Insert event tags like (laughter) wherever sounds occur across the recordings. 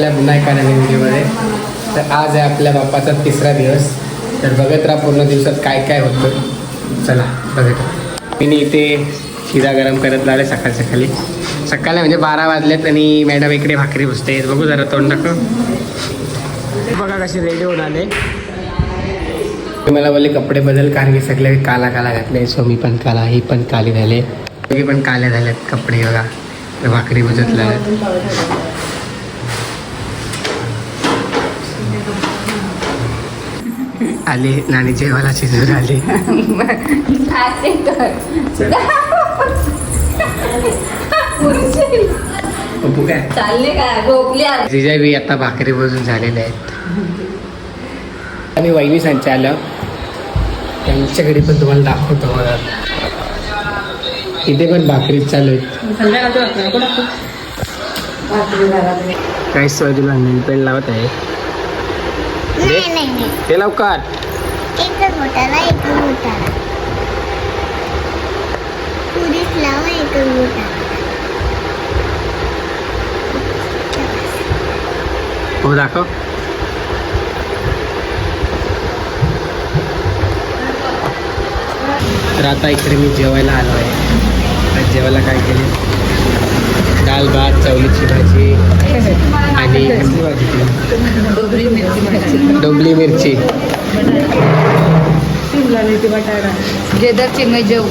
आपल्या पुन्हा एका नवीन व्हिडिओमध्ये तर आज आहे आपल्या बाप्पाचा तिसरा दिवस. तर बघत राहा पूर्ण दिवसात काय काय होतं. चला बघत राहा. मी इथे शिरा गरम करत लावले सकाळ सकाळी. सकाळी म्हणजे बारा वाजलेत आणि मॅडम इकडे भाकरी बसते बघू जरा तोंड टाकू बघा कसे रेडी होऊन आले. मला बोलले कपडे बदल कारण की सगळे काला काला घातले. सो मी पण काला ही पण काली झाले. दोघी पण काले झाल्यात कपडे बघा. भाकरी बजत लागत आले नाणी जेवायला शिजून आले. पप्पू काय चालले काय गोपली आली जिजा बी आता भाकरी बजून झालेले आहेत. आणि वहिनी सांच्या आलं त्यांच्या घरी पण तुम्हाला दाखवतो बघा. इथे पण भाकरी चालू आहेत. काय सोय तुला पेन लावत आहे? नाही नाही नाही. ते लवकर. एकच बोटाला एकच बोटाला पुरीच लावा एकच बोटाला हो दाखव. तर आता इकडे मी जेवायला आलो आहे. आज जेवायला काय केले? दाल भात चवलीची भाजी आणि (laughs) डोंबली मिरची. शिमला मिरची बटाटा जेदर चिंगई जेव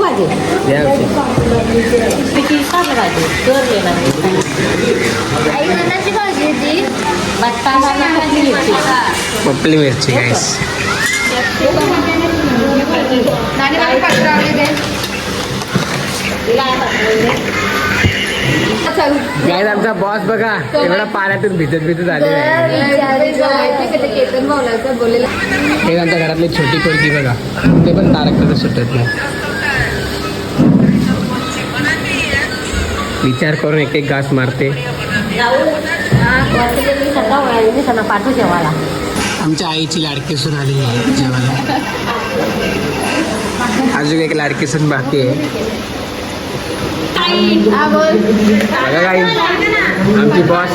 भाजी द्या होती. आई मनाची भाजी होती पपली गाईस आमचा बॉस बघा एवढा पाण्यातून भिजत भिजत आलेला आहे. हे आमच्या घरातली छोटी पोरगी बघा. ते पण तारक सुटत नाही. विचार करून एक एक घास मारते. आमच्या आईची लाडकी सून आली आहे जेवायला. अजून एक लाडकी सून बाकी आहे. आमची बॉस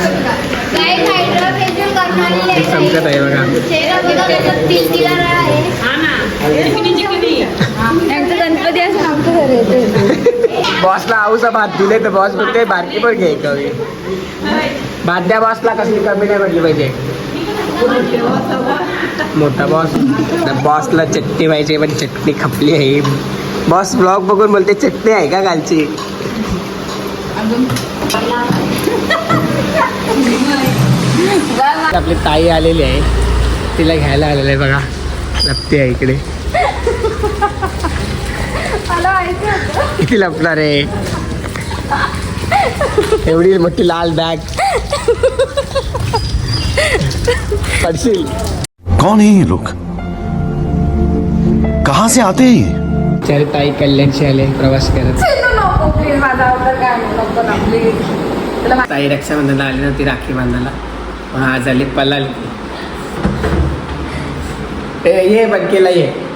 आहे बघा गणपती असं आमचं घर येते बॉसला आऊचा भात दिले तर बॉस बघते बारकी पण घे कवी. भात द्या बॉसला कसली कमी नाही पडली पाहिजे. मोठा बॉस बॉसला चटणी पाहिजे पण चटणी खपली आहे. बॉस ब्लॉग बघून बोलते चटणी आहे का कालची? (laughs) आपली ताई आलेली आहे. तिला घ्यायला आलेलं आहे बघा. लपते आहे इकडे. किती लपणार आहे? एवढी मोठी लाल बॅग. पडशील. कौन है ये लोग? कहां से आते हैं ये? चार ताई कल्याणशी आले प्रवास करत. ताई रक्षाबंधनला आली नव्हती राखी बांधायला. पण आज आली पल्ला ए, ये बनकेला ये.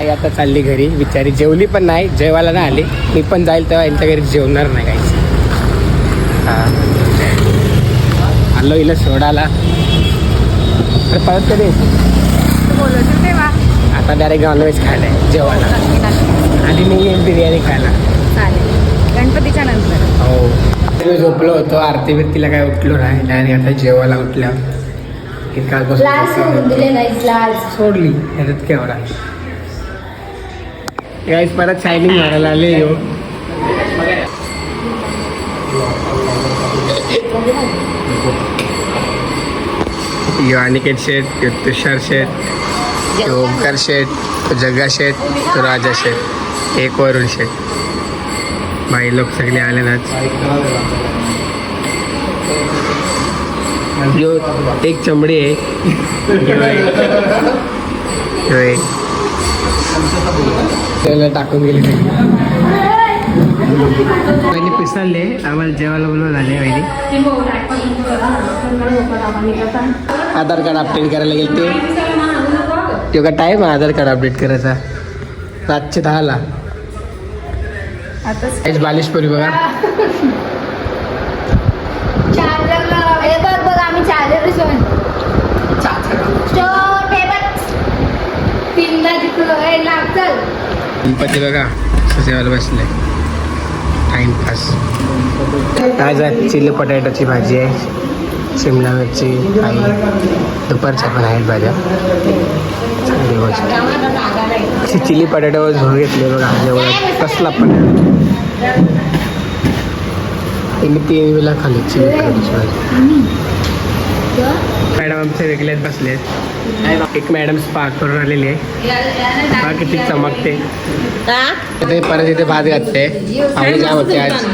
आई आता चालली घरी बिचारी जेवली पण नाही जेवायला नाही आली. मी पण जाईल तेव्हा यांच्या घरी जेवणार नाही काहीच हा. आलो हिला सोडायला. तर परत कधी आता डायरेक्ट नॉनव्हेज खायला आहे जेवायला. आणि मी बिर्याणी खायला. चालेल गणपतीच्या नंतर हो झोपलो होतो आरती बिरतीला काय उठलो नाही डायरेक्ट आता जेवायला उठल्या. की सोडली. ह्याच्यात केवढा गाईस परत शायनिंग मारायला आले हो यो अनिकेत शेठ यो तुषार शेठ तो ओमकार शेठ तो जग्गा शेठ तो राजा शेठ एक वरुण शेठ. भाई लोक सगळे आले ना यो एक चमडी आहे. त्याला टाकून गेले. वहिनी पिसरले आम्हाला जेवायला बोलवून आले वहिनी. आधार कार्ड अपडेट करायला गेले ते तो का टाईम आहे आधार कार्ड अपडेट करायचा. रातचे दहाला. हेच बालिशपुरी बघा चार्जर हे बघ बघ चल गणपती बघा सजेवायला बसले. टाइमपास आज आहे चिली पटॅटोची भाजी आहे. शिमला मिरची काही दुपारच्या पण आहेत भाज्या. चांगली गोष्ट. अशी चिली पटॅटोवर झोळ घेतली बघा जेवढं कसला पण मी तीन वेळा खाल्ली चिली पटॅटोची भाजी. मॅडम आमचे वेगळ्यात बसले आहेत. एक मॅडम स्पार्क करून आलेली आहे. बघा किती चमकते. ते परत इथे भात घातले. पाहुणे जाम होते आज.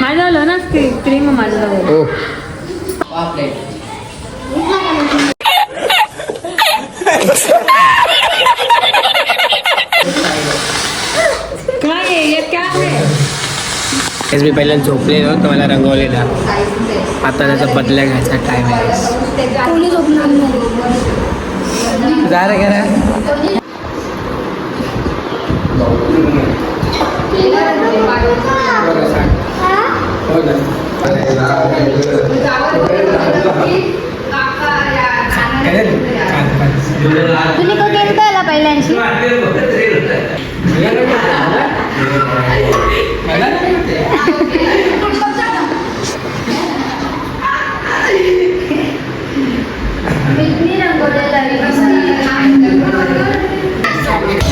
माझं झालं ना क्रीम माझं हो. काय आहे? हे काय आहे? तेच मी पहिल्यांदा झोपलेलो तर मला रंगवलेला. आता त्याचा बदल्या घ्यायचा टाइम आहे. जा रे घरा. तुम्ही पहिल्यांशी (laughs)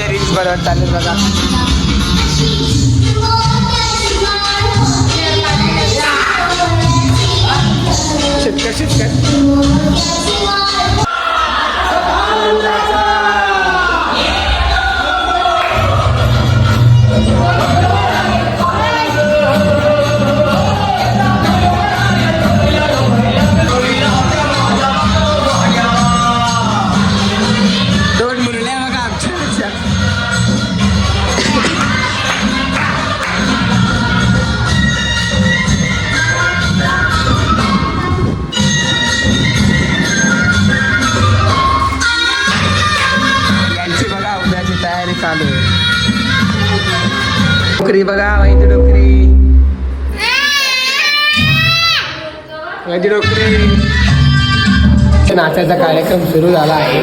रील्स चालेल बघा डुकरी बघा माहिती डोकरी माहिती डोकरी नाचाचा कार्यक्रम सुरू झाला आहे.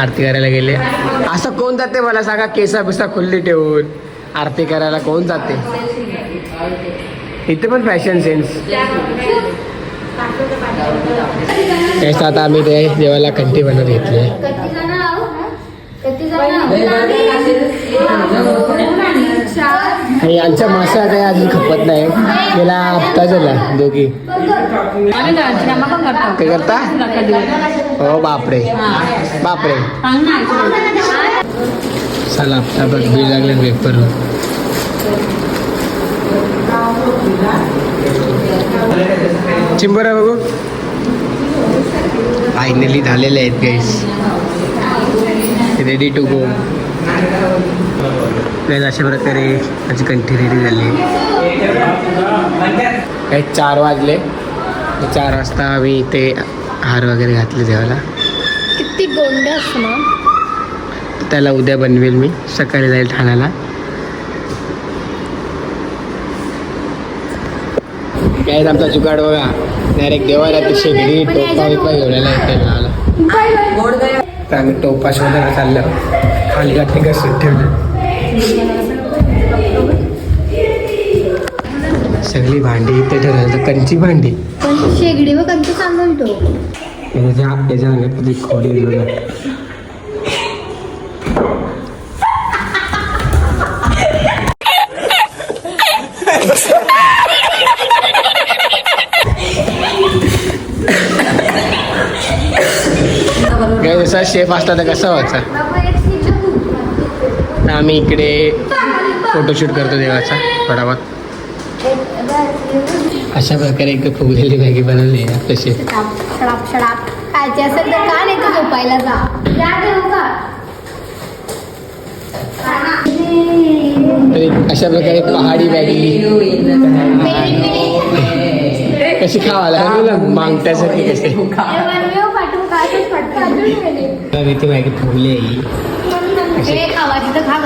आरती करायला गेले. असं कोण जाते मला सांगा केसा बिसा खुल्ली ठेवून. आरती करायला कोण जाते? इथे पण फॅशन सेन्स तेच आता आम्ही ते देवाला कंठी बनवून घेतली. आणि यांच्या मासा काही अजून खपत नाही. गेला हप्ता झाला दोघी. काय करता? हो बापरे. बापरे. चला हप्ता बघ बिल लागले पेपर चिंबरा बघू. फायनली झालेले आहेत guys ready to go guys अशा प्रकारे माझी कंठी रेडी झाली. काही चार वाजले. चार वाजता आम्ही इथे हार वगैरे घातले देवाला. किती गोंडस ना. त्याला उद्या बनवेल मी सकाळी जाईल ठाण्याला. काय आमचा जुगाड बघा. डायरेक्ट देवाला ते शेगडी टोपा बिपा घेऊन आला तर आम्ही टोपा शोधायला चाललो खाली जाते कसं ठेवलं. सगळी भांडी इथे ठेवलं. तर कंची भांडी. शेगडी व कंच सांगून तो याच्या याच्या अंगात खोडी जसा शेफ असला तर कसा व्हायचा? आम्ही इकडे फोटोशूट करतो देवाचा बहुत अशा प्रकारे एक फुगलेली मॅगी बनवली आहे शडाप खायचे असेल तर का नाही तू झोपायला जा जा घेऊ का तर एक अशा प्रकारे पहाडी मॅगी. कशी खावायला? (laughs) ना मागण्यासारखी (laughs) कशी पाठवून काय पाठवून तर इथे खावायची खा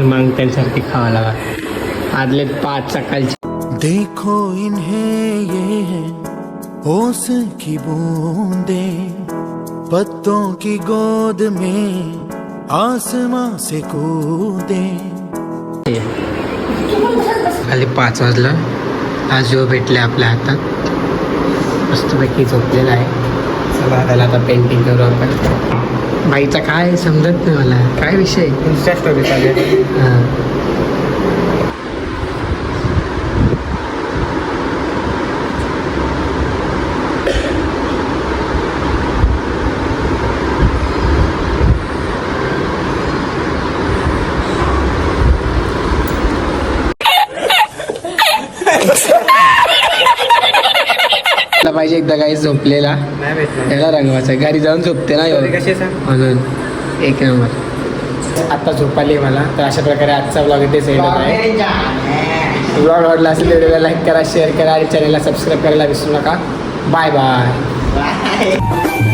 मागत्यांसारखी खावा लागा. आदले पाच सकाळची. देखो इन्हें ये है ओस की बूंदे पत्तों की गोद में आसमां से कूदे। खाली पाच वाजलं. आज जो भेटले आपल्या हातात मस्तपैकी झोपलेला आहे. चला त्याला आता पेंटिंग करू आपण. बाईचा काय समजत नाही मला. काय विषय? स्टोरी (laughs) चालेल पाहिजे एकदा काही झोपलेला. त्याला रंगवायचा घरी जाऊन झोपते ना. म्हणून एक नंबर. आता झोपाली मला. तर अशा प्रकारे आजचा ब्लॉग इथे आहे. ब्लॉग आवडला असेल व्हिडिओला लाईक करा शेअर करा आणि चॅनलला सबस्क्राईब करायला विसरू नका. Bye bye